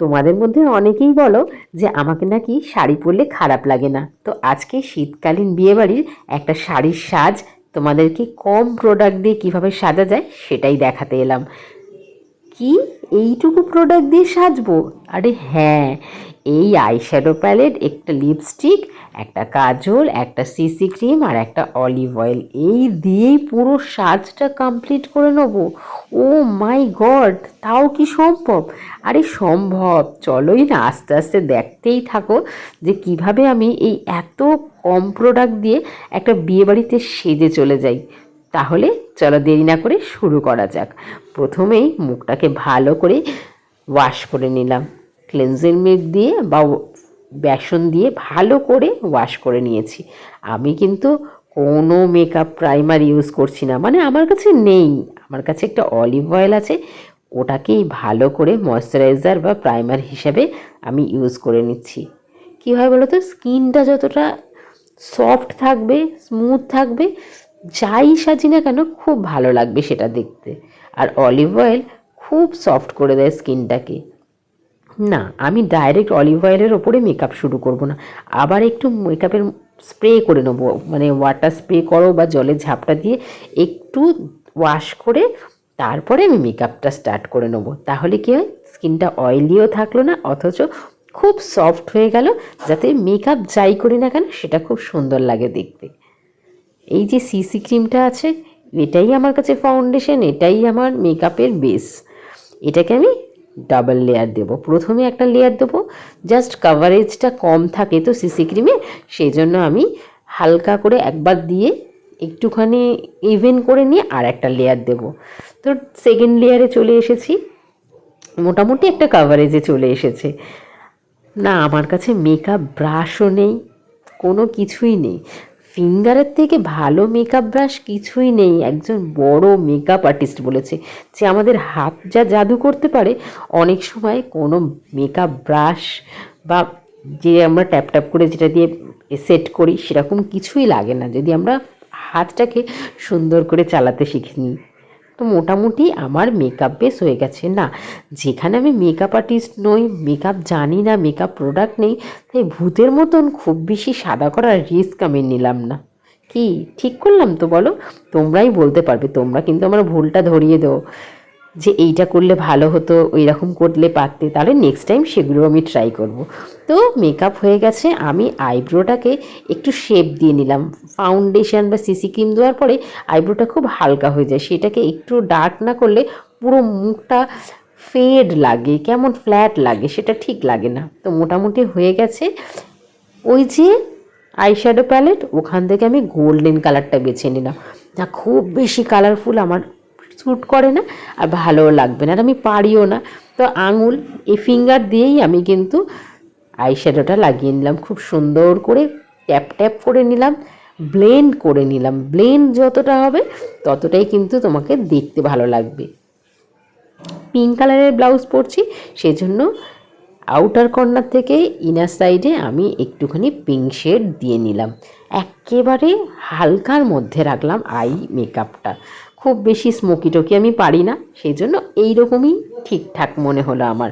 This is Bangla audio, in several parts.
তোমাদের মধ্যে অনেকেই বলো যে আমাকে নাকি শাড়ি পরলে খারাপ লাগে না। তো আজকে শীতকালীন বিয়েবাড়ির একটা শাড়ির সাজ তোমাদেরকে কম প্রোডাক্ট দিয়ে কীভাবে সাজা যায় সেটাই দেখাতে এলাম। কি? এইটুকু প্রোডাক্ট দিয়ে সাজবো? আরে হ্যাঁ এই আইশ্যাডো প্যালেট একটা লিপস্টিক একটা কাজল, একটা সিসি ক্রিম আর একটা অলিভ অয়েল এই দিয়েই পুরো সাজটা কমপ্লিট করে নেব। ও মাই গড তাও কি সম্ভব? আরে সম্ভব, চলোই না, আস্তে আস্তে দেখতেই থাকো যে কীভাবে আমি এই এত কম প্রোডাক্ট দিয়ে একটা বিয়েবাড়িতে সেজে চলে যাই। তাহলে চলো দেরি না করে শুরু করা যাক। প্রথমেই মুখটাকে ভালো করে ওয়াশ করে নিলাম। ক্লেনজিং মিল্ক দিয়ে বা বেসন দিয়ে ভালো করে ওয়াশ করে নিয়েছি। আমি কিন্তু কোনো মেকআপ প্রাইমার ইউজ করছি না। মানে আমার কাছে নেই। আমার কাছে একটা অলিভ অয়েল আছে। ওটাকেই ভালো করে ময়শ্চারাইজার বা প্রাইমার হিসাবে আমি ইউজ করে নিচ্ছি। কী হয় বলো তো স্কিনটা যতটা সফট থাকবে স্মুথ থাকবে যাই সাজি না কেন খুব ভালো লাগবে সেটা দেখতে। আর অলিভ অয়েল খুব সফট করে দেয় স্কিনটাকে। না, আমি ডাইরেক্ট অলিভ অয়েলের ওপরে মেকআপ শুরু করব না। আবার একটু মেকআপের স্প্রে করে নেব। মানে ওয়াটার স্প্রে করো বা জলের ঝাপটা দিয়ে একটু ওয়াশ করে তারপরে আমি মেকআপটা স্টার্ট করে নেব। তাহলে কী হয়? স্কিনটা অয়েলিও থাকল না, অথচ খুব সফট হয়ে গেল। যাতে মেকআপ যাই করি না কেন, সেটা খুব সুন্দর লাগে দেখতে। এই যে সিসি ক্রিমটা আছে, এটাই আমার কাছে ফাউন্ডেশন এটাই আমার মেকআপের বেস এটাকে আমি ডাবল লেয়ার দেব। প্রথমে একটা লেয়ার দেবো জাস্ট কাভারেজটা কম থাকে তো সিসি ক্রিমে সেই জন্য আমি হালকা করে একবার দিয়ে একটুখানি ইভেন করে নিয়ে আর একটা লেয়ার দেব। তো সেকেন্ড লেয়ারে চলে এসেছি। মোটামুটি একটা কাভারেজে চলে এসেছে। না, আমার কাছে মেকআপ ব্রাশও নেই, কোনো কিছুই নেই। ফিঙ্গারের থেকে ভালো মেকআপ ব্রাশ কিছুই নেই। একজন বড় মেকআপ আর্টিস্ট বলেছে যে আমাদের হাত যা জাদু করতে পারে, অনেক সময় কোনো মেকআপ ব্রাশ বা যে আমরা ট্যাপ ট্যাপ করে যেটা দিয়ে সেট করি, সেরকম কিছুই লাগে না। যদি আমরা হাতটাকে সুন্দর করে চালাতে শিখে। নিই তো মোটামুটি আমার মেকআপ বেস হয়ে গেছে। না, যেখানে আমি মেকআপ আর্টিস্ট নই মেকআপ জানি না মেকআপ প্রোডাক্ট নেই, তাই ভূতের মতন খুব বেশি সাদা করার রিস্ক আমি নিলাম না। কি? ঠিক করলাম তো বলো? তোমরাই বলতে পারবে, তোমরা কিন্তু আমার ভুলটা ধরিয়ে দেও। যে এইটা করলে ভালো হতো ওই রকম করলে পারতে, তাহলে নেক্সট টাইম সেগুলো আমি ট্রাই করব। তো মেকআপ হয়ে গেছে, আমি আইব্রোটাকে একটু শেপ দিয়ে নিলাম। ফাউন্ডেশন বা সিসি ক্রিম দেওয়ার পরে আইব্রোটা খুব হালকা হয়ে যায়। সেটাকে একটু ডার্ক না করলে পুরো মুখটা ফেড লাগে, কেমন ফ্ল্যাট লাগে সেটা ঠিক লাগে না। তো মোটামুটি হয়ে গেছে। ওই যে আইশ্যাডো প্যালেট ওখান থেকে আমি গোল্ডেন কালারটা বেছে নিলাম। যা খুব বেশি কালারফুল আমার স্যুট করে না, আর ভালোও লাগবে না, আর আমি পারিও না। তো আঙুল, এই ফিঙ্গার দিয়েই আমি কিন্তু আইশ্যাডোটা লাগিয়ে নিলাম। খুব সুন্দর করে ট্যাপ ট্যাপ করে নিলাম ব্লেন্ড করে নিলাম। ব্লেন্ড যতটা হবে, ততটাই কিন্তু তোমাকে দেখতে ভালো লাগবে। পিঙ্ক কালারের ব্লাউজ পরছি, সেজন্য আউটার কর্নার থেকে ইনার সাইডে আমি একটুখানি পিঙ্ক শেড দিয়ে নিলাম। একেবারে হালকার মধ্যে রাখলাম আই মেকআপটা খুব বেশি স্মোকি টোকি আমি পারি না সেই জন্য এইরকমই ঠিকঠাক মনে হলো আমার।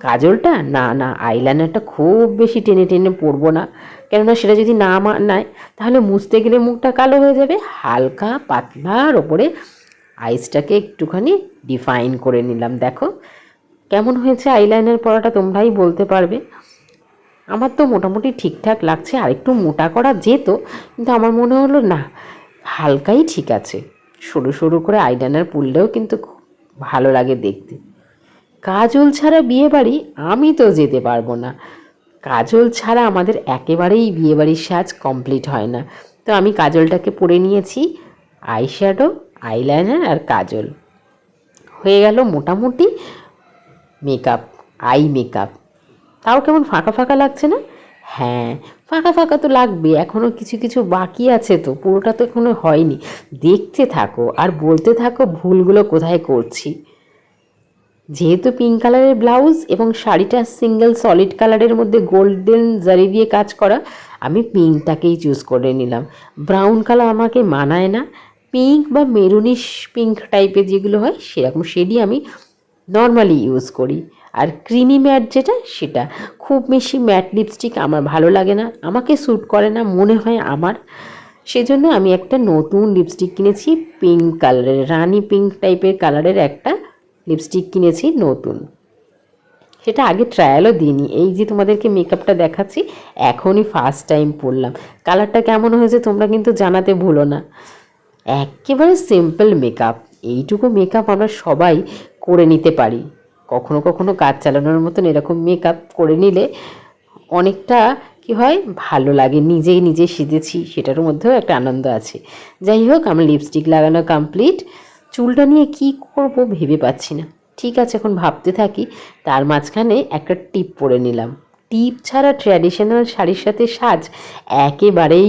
কাজলটা, না না আইলাইনারটা খুব বেশি টেনে টেনে পরবো না। কেননা সেটা যদি না মানায় তাহলে মুছতে গেলে মুখটা কালো হয়ে যাবে, হালকা পাতলার ওপরে আইসটাকে একটুখানি ডিফাইন করে নিলাম। দেখো, কেমন হয়েছে আইলাইনার পরাটা তোমরাই বলতে পারবে। আমার তো মোটামুটি ঠিকঠাক লাগছে আর একটু মোটা করা যেত, কিন্তু আমার মনে হলো, না, হালকাই ঠিক আছে। সরু সরু করে আইলাইনার পুললেও কিন্তু খুব ভালো লাগে দেখতে। কাজল ছাড়া বিয়ে বাড়ি আমি তো যেতে পারব না। কাজল ছাড়া আমাদের একেবারেই বিয়েবাড়ির সাজ কমপ্লিট হয় না। তো আমি কাজলটাকে পরে নিয়েছি আইশ্যাডো আইলাইনার আর কাজল। হয়ে গেল মোটামুটি মেকআপ, আই মেকআপ। তাও কেমন ফাঁকা ফাঁকা লাগছে না? হ্যাঁ ফাঁকা ফাঁকা তো লাগবে এখনও কিছু কিছু বাকি আছে তো, পুরোটা তো এখনও হয়নি। দেখতে থাকো আর বলতে থাকো ভুলগুলো কোথায় করছি। যেহেতু পিঙ্ক কালারের ব্লাউজ এবং শাড়িটা সিঙ্গেল সলিড কালারের মধ্যে গোল্ডেন জারি দিয়ে কাজ করা, আমি পিঙ্কটাকেই চুজ করে নিলাম। ব্রাউন কালার আমাকে মানায় না। পিঙ্ক বা মেরুনিশ পিঙ্ক টাইপের যেগুলো হয়, সেরকম শেডই আমি নর্মালি ইউজ করি। আর ক্রিমি ম্যাট যেটা, সেটা। খুব বেশি ম্যাট লিপস্টিক আমার ভালো লাগে না। আমাকে স্যুট করে না, মনে হয় আমার। সেজন্য আমি একটা নতুন লিপস্টিক কিনেছি পিঙ্ক কালারের রানি পিঙ্ক টাইপের কালারের একটা লিপস্টিক কিনেছি নতুন। সেটা আগে ট্রায়ালও দিইনি। এই যে তোমাদেরকে মেকআপটা দেখাচ্ছি, এখনই ফার্স্ট টাইম পরলাম। কালারটা কেমন হয়েছে তোমরা কিন্তু জানাতে ভুলো না। একেবারে সিম্পল মেকআপ এইটুকু মেকআপ আমরা সবাই করে নিতে পারি। কখনো কখনো কাজ চালানোর মতন এরকম মেকআপ করে নিলে অনেকটা কি হয়, ভালো লাগে। নিজেই নিজে সেজেছি, সেটার মধ্যেও একটা আনন্দ আছে। যাই হোক আমার লিপস্টিক লাগানো কমপ্লিট চুলটা নিয়ে কি করব ভেবে পাচ্ছি না। ঠিক আছে, এখন ভাবতে থাকি। তার মাঝখানে একটা টিপ পরে নিলাম। টিপ ছাড়া ট্র্যাডিশনাল শাড়ির সাথে সাজ একেবারেই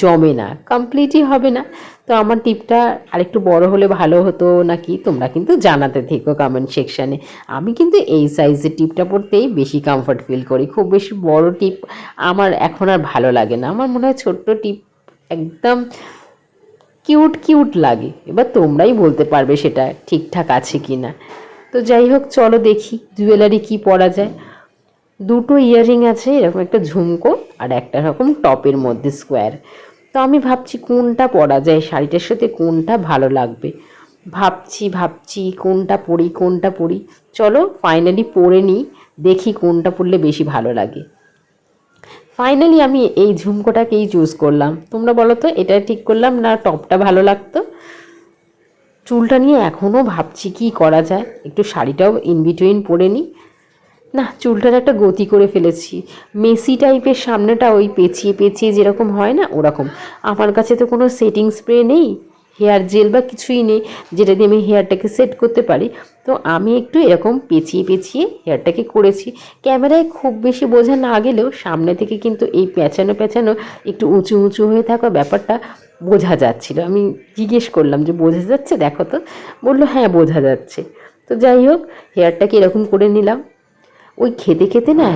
জমে না কমপ্লিটই হবে না। তো আমার টিপটা আরেকটু বড় হলে ভালো হতো নাকি, তোমরা কিন্তু জানাতে থেকো কমেন্ট সেকশানে আমি কিন্তু এই সাইজের টিপটা পরতেই বেশি কমফর্ট ফিল করি। খুব বেশি বড় টিপ আমার এখন আর ভালো লাগে না। আমার মনে হয় ছোট্ট টিপ একদম কিউট কিউট লাগে। এবার তোমরাই বলতে পারবে সেটা ঠিকঠাক আছে কি না তো যাই হোক, চলো দেখি জুয়েলারি কি পরা যায়। দুটো ইয়াররিং আছে, এরকম একটা ঝুমকো। আর একটা রকম টপের মধ্যে স্কোয়ার তো আমি ভাবছি কোনটা পরা যায়, শাড়িটার সাথে কোনটা ভালো লাগবে? ভাবছি ভাবছি, কোনটা পরি কোনটা পরি। চলো ফাইনালি পরে নিই, দেখি কোনটা পরলে বেশি ভালো লাগে। ফাইনালি আমি এই ঝুমকোটাকেই চুজ করলাম। তোমরা বলো তো, এটা ঠিক করলাম না টপটা ভালো লাগতো? চুলটা নিয়ে এখনও ভাবছি কি করা যায়। একটু শাড়িটাও ইন বিটুইন পরে নিই। না চুলটার একটা গতি করে ফেলেছি। মেসি টাইপের সামনেটা ওই পেঁচিয়ে পেঁচিয়ে যেরকম হয় না, ওরকম। আমার কাছে তো কোনো সেটিং স্প্রে নেই হেয়ার জেল বা কিছুই নেই, যেটা দিয়ে আমি হেয়ারটাকে সেট করতে পারি। তো আমি একটু এরকম পেঁচিয়ে পেঁচিয়ে হেয়ারটাকে করেছি। ক্যামেরায় খুব বেশি বোঝা না গেলেও সামনে থেকে কিন্তু এই পেঁচানো পেঁচানো একটু উঁচু উঁচু হয়ে থাকা ব্যাপারটা বোঝা যাচ্ছিল। আমি জিজ্ঞেস করলাম যে, বোঝা যাচ্ছে? দেখো তো। বলল হ্যাঁ বোঝা যাচ্ছে। তো যাই হোক হেয়ারটাকে এরকম করে নিলাম। ওই খেতে খেতে না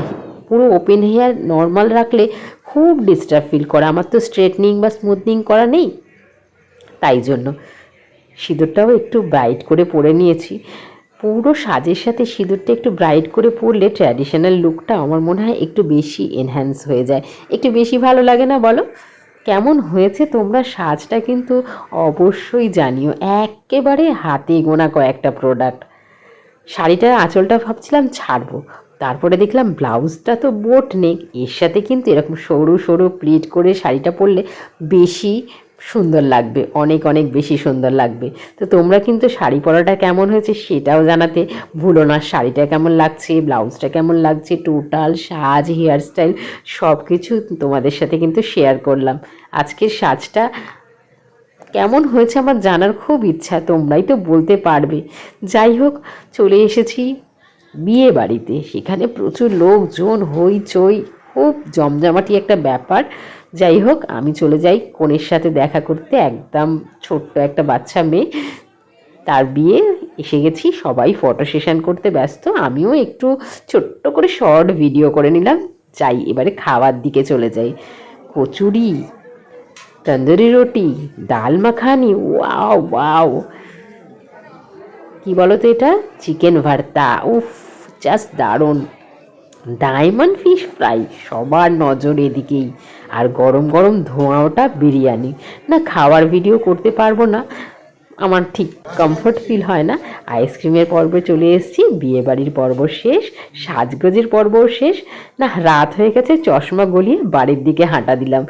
পুরো ওপেন হেয়ার নর্মাল রাখলে খুব ডিস্টার্ব ফিল করে। আমার তো স্ট্রেটনিং বা স্মুথনিং করা নেই। তাই জন্য সিঁদুরটাও একটু ব্রাইট করে পরে নিয়েছি। পুরো সাজের সাথে সিঁদুরটা একটু ব্রাইট করে পরলে ট্র্যাডিশনাল লুকটা আমার মনে হয় একটু বেশি এনহ্যান্স হয়ে যায়। একটু বেশি ভালো লাগে না বলো? কেমন হয়েছে তোমরা সাজটা কিন্তু অবশ্যই জানিও। একেবারে হাতে গোনা কয়েকটা প্রোডাক্ট শাড়িটার আঁচলটা ভাবছিলাম ছাড়বো। তারপরে দেখলাম ব্লাউজটা তো বোট নেক এর সাথে কিন্তু এরকম সরু সরু প্লিট করে শাড়িটা পরলে বেশি সুন্দর লাগবে, অনেক অনেক বেশি সুন্দর লাগবে। তো তোমরা কিন্তু শাড়ি পরাটা কেমন হয়েছে সেটাও জানাতে ভুলো না। শাড়িটা কেমন লাগছে, ব্লাউজটা কেমন লাগছে, টোটাল সাজ হেয়ার স্টাইল সব কিছু তোমাদের সাথে কিন্তু শেয়ার করলাম। আজকের সাজটা কেমন হয়েছে আমার জানার খুব ইচ্ছা, তোমরাই তো বলতে পারবে। যাই হোক, চলে এসেছি বিয়ে বাড়িতে সেখানে প্রচুর লোকজন, হইচই, খুব জমজমাটি একটা ব্যাপার। যাই হোক, আমি চলে যাই কনের সাথে দেখা করতে। একদম ছোট্ট একটা বাচ্চা মেয়ে। তার বিয়ে, এসে গেছি। সবাই ফটো সেশন করতে ব্যস্ত। আমিও একটু ছোট্ট করে শর্ট ভিডিও করে নিলাম। যাই, এবারে খাওয়ার দিকে চলে যাই। কচুরি, তন্দুরি রুটি, ডাল মাখানি। Wow wow. কি বলো তো এটা? চিকেন ভর্তা। উফ জাস্ট দারুণ। ডায়মন্ড ফিশ ফ্রাই সবার নজর এদিকেই। আর গরম গরম ধোঁয়া ওটা বিরিয়ানি। না, খাওয়ার ভিডিও করতে পারব না। আমার ঠিক কমফোর্ট ফিল হয় না। আইসক্রিমের পর্বে চলে এসেছি। বিয়েবাড়ির পর্ব শেষ, সাজগোজের পর্বও শেষ। না, রাত হয়ে গেছে, চশমা গলিয়ে বাড়ির দিকে হাঁটা দিলাম।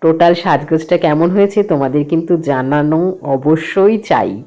টোটাল সাজগোজটা কেমন হয়েছে তোমাদের কিন্তু জানানো অবশ্যই চাই।